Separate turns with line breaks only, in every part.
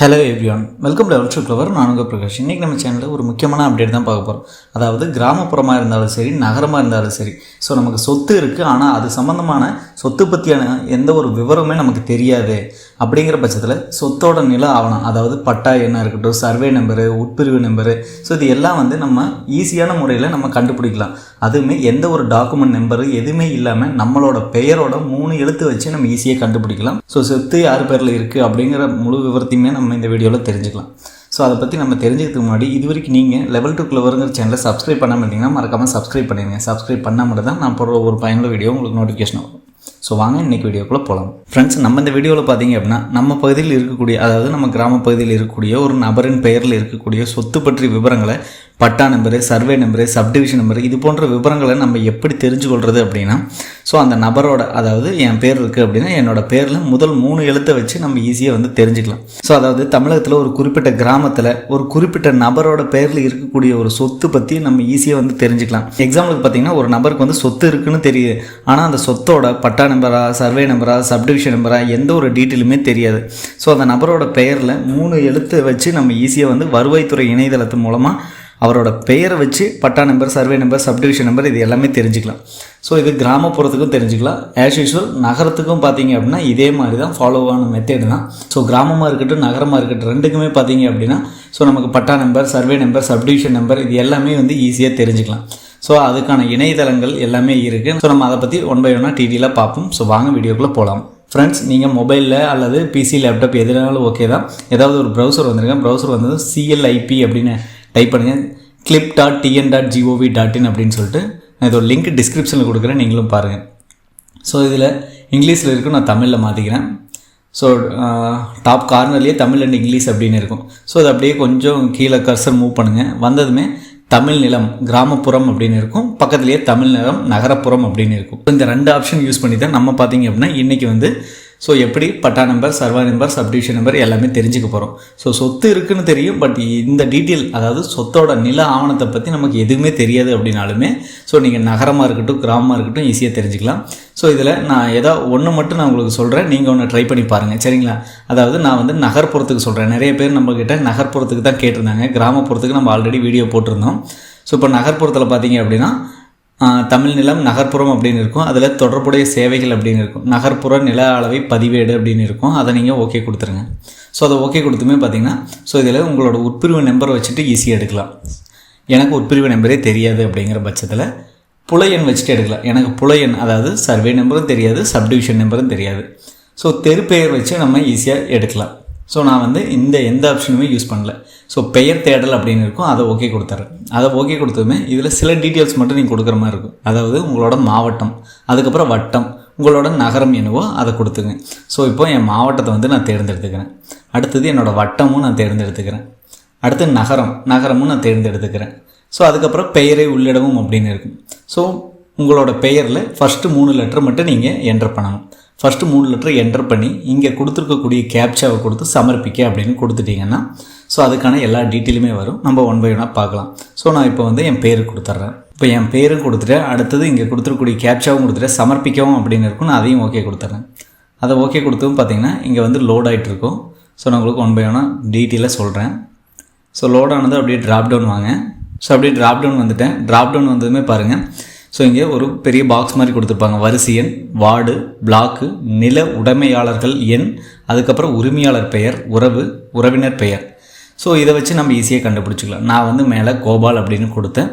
Hello everyone welcome to அவற்று clever நான் உங்கள் பிரகாஷ். இன்றைக்கி நம்ம சேனலில் ஒரு முக்கியமான அப்டேட் தான் பார்க்க போகிறோம் அதாவது கிராமப்புறமாக இருந்தாலும் சரி நகரமாக இருந்தாலும் சரி. ஸோ நமக்கு சொத்து இருக்குது ஆனால் அது சம்மந்தமான சொத்து பற்றியான எந்த ஒரு விவரமே நமக்கு தெரியாது. அப்படிங்கிற பட்சத்தில் சொத்தோட நில ஆவணம் அதாவது பட்டா என்ன இருக்கட்டும் சர்வே நம்பரு உட்பிரிவு நம்பரு ஸோ இது எல்லாம் வந்து நம்ம ஈஸியான முறையில் நம்ம கண்டுபிடிக்கலாம். அதுவுமே எந்த ஒரு டாக்குமெண்ட் நம்பரு எதுவுமே இல்லாமல் நம்மளோட பெயரோட மூணு எழுத்து வச்சு நம்ம ஈஸியாக கண்டுபிடிக்கலாம். ஸோ சொத்து யார் பேரில் இருக்குது அப்படிங்கிற முழு விவரத்தையுமே நம்ம இந்த வீடியோவில் தெரிஞ்சுக்கலாம். ஸோ அதை பற்றி நம்ம தெரிஞ்சதுக்கு முன்னாடி இது வரைக்கும் நீங்கள் லெவல் டூ கிளவருங்கிற சேனலை சப்ஸ்கிரைப் பண்ணாமல் இருந்தீங்கன்னா மறக்காமல் சப்ஸ்கிரைப் பண்ணிடுங்க. சப்ஸ்கிரைப் பண்ணால் மட்டும் தான் நான் போடுற ஒரு பயனுள்ள வீடியோ உங்களுக்கு நோட்டிஃபிகேஷன் வரும். ஸோ வாங்க இன்றைக்கி வீடியோக்குள்ளே போகலாம் ஃப்ரெண்ட்ஸ் நம்ம இந்த வீடியோவில் பார்த்தீங்க அப்படின்னா நம்ம பகுதியில் இருக்கக்கூடிய அதாவது நம்ம கிராம பகுதியில் இருக்கக்கூடிய ஒரு நபரின் பெயரில் இருக்கக்கூடிய சொத்து பற்றி விவரங்களை patta number survey number subdivision number இது போன்ற விவரங்களை நம்ம எப்படி தெரிஞ்சு கொள்வது அப்படின்னா ஸோ அந்த நபரோட அதாவது என் பேர் இருக்குது அப்படின்னா என்னோட பேரில் முதல் மூணு எழுத்தை வச்சு நம்ம ஈஸியாக வந்து தெரிஞ்சுக்கலாம். ஸோ அதாவது தமிழகத்தில் ஒரு குறிப்பிட்ட கிராமத்தில் ஒரு குறிப்பிட்ட நபரோட பேரில் இருக்கக்கூடிய ஒரு சொத்து பற்றி நம்ம ஈஸியாக வந்து தெரிஞ்சுக்கலாம். எக்ஸாம்பிளுக்கு பார்த்தீங்கன்னா ஒரு நபருக்கு வந்து சொத்து இருக்குன்னு தெரியுது. ஆனால் அந்த சொத்தோட பட்டா நம்பரா சர்வே நம்பரா சப்டிவிஷன் நம்பரா எந்த ஒரு டீட்டெயிலுமே தெரியாது. ஸோ அந்த நபரோட பெயரில் மூணு எழுத்தை வச்சு நம்ம ஈஸியாக வந்து வருவாய்த்துறை இணையதளத்து மூலமாக அவரோட பெயரை வச்சு patta number survey number subdivision number இது எல்லாமே தெரிஞ்சுக்கலாம். ஸோ இது கிராமப்புறத்துக்கும் தெரிஞ்சுக்கலாம். ஆஸ் யூஷுவல் நகரத்துக்கும் பார்த்தீங்க அப்படின்னா இதே மாதிரி தான் ஃபாலோ ஆன மெத்தேடு தான். ஸோ கிராமமாக இருக்கட்டும் நகரமாக இருக்கட்டும் ரெண்டுக்குமே பார்த்தீங்க அப்படின்னா ஸோ நமக்கு patta number survey number subdivision number இது எல்லாமே வந்து ஈஸியாக தெரிஞ்சுக்கலாம். ஸோ அதுக்கான இணையதளங்கள் எல்லாமே இருக்குது ஸோ நம்ம அதை பற்றி ஒன் பை ஒன்னாக டிடியில் பார்ப்போம். ஸோ வாங்க வீடியோக்குள்ளே போகலாம் ஃப்ரெண்ட்ஸ் நீங்கள் மொபைலில் அல்லது பிசி லேப்டாப் எதுனாலும் ஓகே தான். ஏதாவது ஒரு ப்ரௌசர் வந்திருக்கேன் ப்ரௌசர் வந்தது சிஎல்ஐபி அப்படின்னு டைப் பண்ணுங்கள் clip dot TN dot GOV dot in அப்படின்னு சொல்லிட்டு நான் இதோட லிங்க் டிஸ்கிரிப்ஷனில் கொடுக்குறேன். நீங்களும் பாருங்கள் ஸோ இதில் இங்கிலீஷில் இருக்கும் நான் தமிழில் மாற்றிக்கிறேன் ஸோ டாப் கார்னர்லேயே தமிழ் அண்ட் இங்கிலீஷ் அப்படின்னு இருக்கும். ஸோ அது அப்படியே கொஞ்சம் கீழே கர்சர் மூவ் பண்ணுங்கள் வந்ததுமே தமிழ் நிலம் கிராமப்புறம் அப்படின்னு இருக்கும். பக்கத்துலேயே தமிழ் நிலம் நகரப்புறம் அப்படின்னு இருக்கும். இந்த ரெண்டு ஆப்ஷன் யூஸ் பண்ணி தான் நம்ம பார்த்தீங்க அப்படின்னா இன்றைக்கி வந்து ஸோ எப்படி patta number survey number subdivision number எல்லாமே தெரிஞ்சுக்க போகிறோம் ஸோ சொத்து இருக்குன்னு தெரியும் பட் இந்த டீட்டெயில் அதாவது சொத்தோட நில ஆவணத்தை பற்றி நமக்கு எதுவுமே தெரியாது அப்படின்னாலுமே ஸோ நீங்கள் நகரமாக இருக்கட்டும் கிராமமாக இருக்கட்டும் ஈஸியாக தெரிஞ்சுக்கலாம். ஸோ இதில் நான் ஏதோ ஒன்று மட்டும் நான் உங்களுக்கு சொல்கிறேன் நீங்கள் ஒன்று ட்ரை பண்ணி பாருங்கள் சரிங்களா? அதாவது நான் வந்து நகர்ப்புறத்துக்கு சொல்கிறேன் நிறைய பேர் நம்மக்கிட்ட நகர்ப்புறத்துக்கு தான் கேட்டிருந்தாங்க. கிராமப்புறத்துக்கு நம்ம ஆல்ரெடி வீடியோ போட்டிருந்தோம். ஸோ இப்போ நகர்ப்புறத்தில் பார்த்தீங்க அப்படின்னா தமிழ் நிலம் நகர்ப்புறம் அப்படின்னு இருக்கும். அதில் தொடர்புடைய சேவைகள் அப்படின்னு இருக்கும். நகர்ப்புற நில அளவை பதிவேடு அப்படின்னு இருக்கும். அதை நீங்கள் ஓகே கொடுத்துருங்க. ஸோ அதை ஓகே கொடுத்துமே பார்த்தீங்கன்னா ஸோ இதில் உங்களோட உட்பிரிவு நம்பரை வச்சுட்டு ஈஸியாக எடுக்கலாம். எனக்கு உட்பிரிவு நம்பரே தெரியாது அப்படிங்கிற பட்சத்தில் புலையன் வச்சுட்டு எடுக்கலாம். எனக்கு புலையன் அதாவது சர்வே நம்பரும் தெரியாது சப்டிவிஷன் நம்பரும் தெரியாது. ஸோ தெரு பெயர் வச்சு நம்ம ஈஸியாக எடுக்கலாம். ஸோ நான் வந்து இந்த எந்த ஆப்ஷனுமே யூஸ் பண்ணல. ஸோ பெயர் தேடல் அப்படின்னு இருக்கும் அதை ஓகே கொடுத்துட்றேன் அதை ஓகே கொடுத்ததுமே இதில் சில டீட்டெயில்ஸ் மட்டும் நீங்கள் கொடுக்குற மாதிரி இருக்கும். அதாவது உங்களோட மாவட்டம் அதுக்கப்புறம் வட்டம் உங்களோட நகரம் என்னவோ அதை கொடுத்துங்க. ஸோ இப்போ என் மாவட்டத்தை வந்து நான் தேர்ந்தெடுத்துக்கிறேன். அடுத்தது என்னோடய வட்டமும் நான் தேர்ந்தெடுத்துக்கிறேன். அடுத்து நகரம் நகரமும் நான் தேர்ந்தெடுத்துக்கிறேன். ஸோ அதுக்கப்புறம் பெயரை உள்ளிடவும் அப்படின்னு இருக்கும். ஸோ உங்களோட பெயரில் ஃபஸ்ட்டு மூணு லெட்டர் மட்டும் நீங்கள் என்டர் பண்ணணும். ஃபஸ்ட்டு மூணு லெட்டர் என்டர் பண்ணி இங்கே கொடுத்துருக்கக்கூடிய கேப்சாவை கொடுத்து சமர்ப்பிக்க அப்படின்னு கொடுத்துட்டிங்கன்னா ஸோ அதுக்கான எல்லா டீட்டெயிலுமே வரும். நம்ம ஒன் பை ஒன்னாக பார்க்கலாம். ஸோ நான் இப்போ வந்து என் பேர் கொடுத்துட்றேன். இப்போ என் பேரும் கொடுத்துட்டேன். அடுத்தது இங்கே கொடுத்துருக்கூடிய கேப்சாவும் கொடுத்துட்டேன். சமர்ப்பிக்கவும் அப்படின்னு இருக்கும். நான் அதையும் ஓகே கொடுத்துட்றேன். அதை ஓகே கொடுத்தவும் பார்த்தீங்கன்னா இங்கே வந்து லோட் ஆகிட்டு இருக்கும் ஸோ நான் உங்களுக்கு ஒன் பை ஒன்னாக டீட்டெயிலாக சொல்கிறேன் ஸோ லோட் ஆனது அப்படியே ட்ராப் டவுன் வாங்க. ஸோ அப்படியே ட்ராப் டவுன் வந்துட்டேன். ட்ராப் டவுன் வந்ததுமே பாருங்கள் ஸோ இங்கே ஒரு பெரிய பாக்ஸ் மாதிரி கொடுத்துருப்பாங்க. வரிசை எண் வார்டு பிளாக்கு நில உடைமையாளர்கள் எண் அதுக்கப்புறம் உரிமையாளர் பெயர் உறவு உறவினர் பெயர். ஸோ இதை வச்சு நம்ம ஈஸியாக கண்டுபிடிச்சிக்கலாம். நான் வந்து மேலே கோபால் அப்படின்னு கொடுத்தேன்.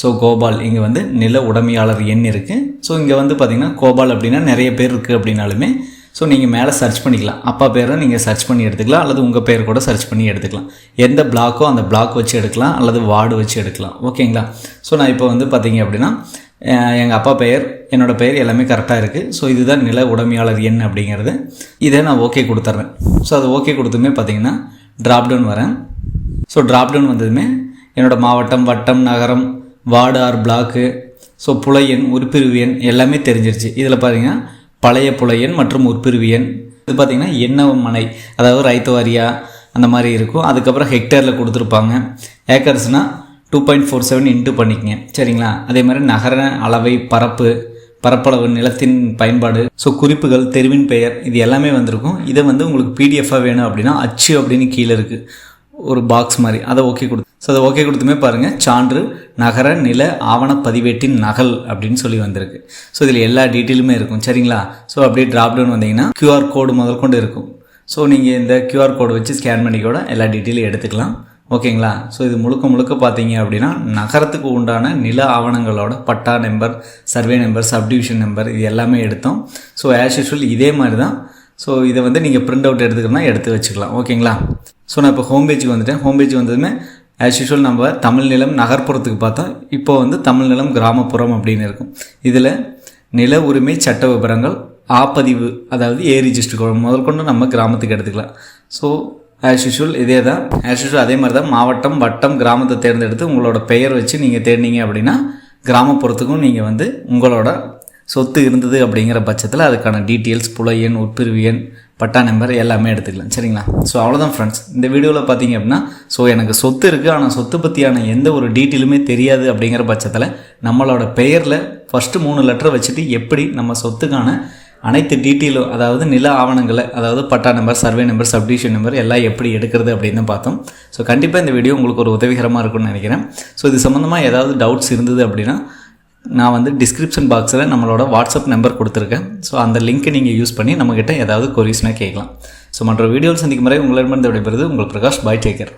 ஸோ கோபால் இங்கே வந்து நில உடைமையாளர் எண் இருக்குது ஸோ இங்கே வந்து பார்த்திங்கன்னா கோபால் அப்படின்னா நிறைய பேர் இருக்குது அப்படின்னாலுமே ஸோ நீங்கள் மேலே சர்ச் பண்ணிக்கலாம். அப்பா பேரை நீங்கள் சர்ச் பண்ணி எடுத்துக்கலாம். அல்லது உங்கள் பேர் கூட சர்ச் பண்ணி எடுத்துக்கலாம். எந்த பிளாக்கோ அந்த பிளாக் வச்சு எடுக்கலாம். அல்லது வார்டு வச்சு எடுக்கலாம். ஓகேங்களா ஸோ நான் இப்போ வந்து பார்த்தீங்க அப்படின்னா எங்கள் அப்பா பெயர் என்னோடய பெயர் எல்லாமே கரெக்டாக இருக்குது ஸோ இதுதான் நில உடைமையாளர் எண் அப்படிங்கிறது. இதை நான் ஓகே கொடுத்துட்றேன் ஸோ அது ஓகே கொடுத்துமே பார்த்தீங்கன்னா ட்ராப்டவுன் வரேன். ஸோ ட்ராப்டவுன் வந்ததுமே என்னோடய மாவட்டம் வட்டம் நகரம் வார்டு ஆர் பிளாக்கு ஸோ புலையன் எண் உறுப்பிரிவு எண் எல்லாமே தெரிஞ்சிருச்சு. இதில் பார்த்தீங்கன்னா பழைய புலையன் மற்றும் உட்பிரிவு எண். இது பார்த்திங்கன்னா என்ன மனை அதாவது ரைத்து வாரியா அந்த மாதிரி இருக்கும். அதுக்கப்புறம் ஹெக்டேரில் கொடுத்துருப்பாங்க. ஏக்கர்ஸ்னால் two point four seven into பண்ணிக்கங்க. சரிங்களா? அதே மாதிரி நகர அளவை பரப்பு பரப்பளவு நிலத்தின் பயன்பாடு ஸோ குறிப்புகள் தெருவின் பெயர் இது எல்லாமே வந்திருக்கும். இதை வந்து உங்களுக்கு பிடிஎஃபாக வேணும் அப்படின்னா அச்சு அப்படின்னு கீழே இருக்குது ஒரு பாக்ஸ் மாதிரி. அதை ஓகே கொடு ஸோ அதை ஓகே கொடுத்துமே பாருங்கள் சான்று நகர நில ஆவண பதிவேட்டின் நகல் அப்படின்னு சொல்லி வந்திருக்கு. ஸோ இதில் எல்லா டீட்டெயிலுமே இருக்கும். சரிங்களா? ஸோ அப்படியே ட்ராப் டவுன் வந்தீங்கன்னா கியூஆர் கோடு முதல் கொண்டு இருக்கும். ஸோ நீங்கள் இந்த கியூஆர் கோடு வச்சு ஸ்கேன் பண்ணி கூட எல்லா டீட்டெயிலும் எடுத்துக்கலாம். ஓகேங்களா? ஸோ இது முழுக்க முழுக்க பார்த்தீங்க அப்படின்னா நகரத்துக்கு உண்டான நில ஆவணங்களோட patta number survey number subdivision number இது எல்லாமே எடுத்தோம். ஸோ ஆஸ் யூஷுவல் இதே மாதிரி தான் ஸோ இதை வந்து நீங்கள் பிரிண்ட் அவுட் எடுத்துக்கணும்னா எடுத்து வச்சுக்கலாம். ஓகேங்களா? ஸோ நான் இப்போ ஹோம் பேஜுக்கு வந்துட்டேன். ஹோம் பேஜ் வந்ததுமே ஆஸ் யூஷுவல் நம்ம தமிழ் நிலம் நகர்ப்புறத்துக்கு பார்த்தோம் இப்போ வந்து தமிழ் நிலம் கிராமப்புறம் அப்படின்னு இருக்கும். இதில் நில உரிமை சட்ட விபரங்கள் ஆப்பதிவு அதாவது ஏ ரிஜிஸ்டர் முதல் கொண்டு நம்ம கிராமத்துக்கு எடுத்துக்கலாம். ஸோ ஆஸ் யூஷுவல் இதே தான். ஆஸ் யூஷுவல் அதே மாதிரி தான் மாவட்டம் வட்டம் கிராமத்தை தேர்ந்தெடுத்து உங்களோட பெயர் வச்சு நீங்கள் தேடினீங்க அப்படின்னா கிராமப்புறத்துக்கும் நீங்கள் வந்து உங்களோட சொத்து இருந்தது அப்படிங்கிற பட்சத்தில் அதுக்கான டீட்டெயில்ஸ் புலையன் உட்பிரிவு எண் பட்டா நம்பர் எல்லாமே எடுத்துக்கலாம். சரிங்களா? ஸோ அவ்வளோதான் ஃப்ரெண்ட்ஸ் இந்த வீடியோவில் பார்த்தீங்க அப்படின்னா ஸோ எனக்கு சொத்து இருக்குது ஆனால் சொத்து பற்றியான எந்த ஒரு டீட்டெயிலுமே தெரியாது அப்படிங்கிற பட்சத்தில் நம்மளோட பெயரில் ஃபஸ்ட்டு மூணு லெட்டரை வச்சுட்டு எப்படி நம்ம சொத்துக்கான அனைத்து டீட்டெயிலும் அதாவது நில ஆவணங்களை அதாவது patta number survey number subdivision number எல்லாம் எப்படி எடுக்கிறது அப்படின்னு பார்த்தோம். ஸோ கண்டிப்பாக இந்த வீடியோ உங்களுக்கு ஒரு உதவிகரமாக இருக்கும்னு நினைக்கிறேன். ஸோ இது சம்மந்தமாக ஏதாவது டவுட்ஸ் இருந்தது அப்படின்னா நான் வந்து டிஸ்கிரிப்ஷன் பாக்ஸில் நம்மளோட வாட்ஸ்அப் நம்பர் கொடுத்துருக்கேன். ஸோ அந்த லிங்க்கை நீங்கள் யூஸ் பண்ணி நம்மக்கிட்ட ஏதாவது கொரிஸ்னால் கேட்கலாம். ஸோ மற்ற வீடியோவில் சந்திக்கும் முறை உங்களிடமிருந்து விடைபெறுது உங்கள் பிரகாஷ் பாய் டேக்கர்